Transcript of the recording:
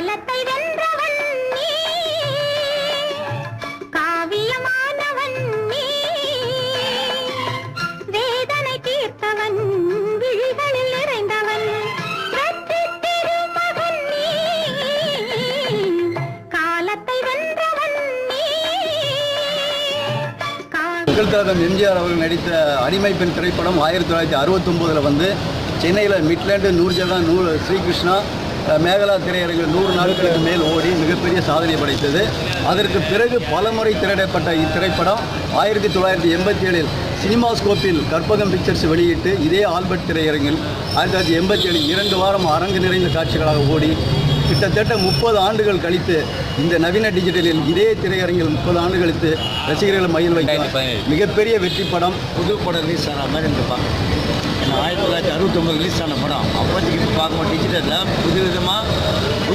காலத்தை வென்றவன் நீ. காவியமானவன் நீ. வேதனை தீர்த்தவன் விழிகளில் நிறைந்தவன் வெற்றித் நீ. காலத்தை வென்றவன் நீ. கா- எம்ஜிஆர் அவர்கள் நடித்த அடிமை பெண் திரைப்படம் ஆயிரத்தி தொள்ளாயிரத்தி அறுபத்தொம்போதில் வந்து சென்னையில் மிட்லேண்டு நூர்ஜஹான் நூர் ஸ்ரீகிருஷ்ணா மேகலா திரையரங்கில் நூறு நாட்களுக்கு மேல் ஓடி மிகப்பெரிய சாதனை படைத்தது. அதற்கு பிறகு பலமுறை திரையிடப்பட்ட இத்திரைப்படம் ஆயிரத்தி தொள்ளாயிரத்தி எண்பத்தி ஏழில் சினிமாஸ்கோப்பில் கற்பகம் பிக்சர்ஸ் வெளியிட்டு இதே ஆல்பர்ட் திரையரங்கில் ஆயிரத்தி தொள்ளாயிரத்தி எண்பத்தி ஏழு இரண்டு வாரம் அரங்கு நிறைந்த காட்சிகளாக ஓடி கிட்டத்தட்ட முப்பது ஆண்டுகள் கழித்து இந்த நவீன டிஜிட்டலில் இதே திரையரங்கில் முப்பது ஆண்டு கழித்து ரசிகர்கள் மகிழ் வைக்க மிகப்பெரிய வெற்றி படம் புது படம் ரிலீஸ் ஆன மாதிரி தொள்ளாயிரத்தி அறுபத்தொம்பது ரிலீஸ் ஆன படம். அப்போதைக்கு இப்போ பார்க்கும்போது டிஜிட்டலில் புது விதமாக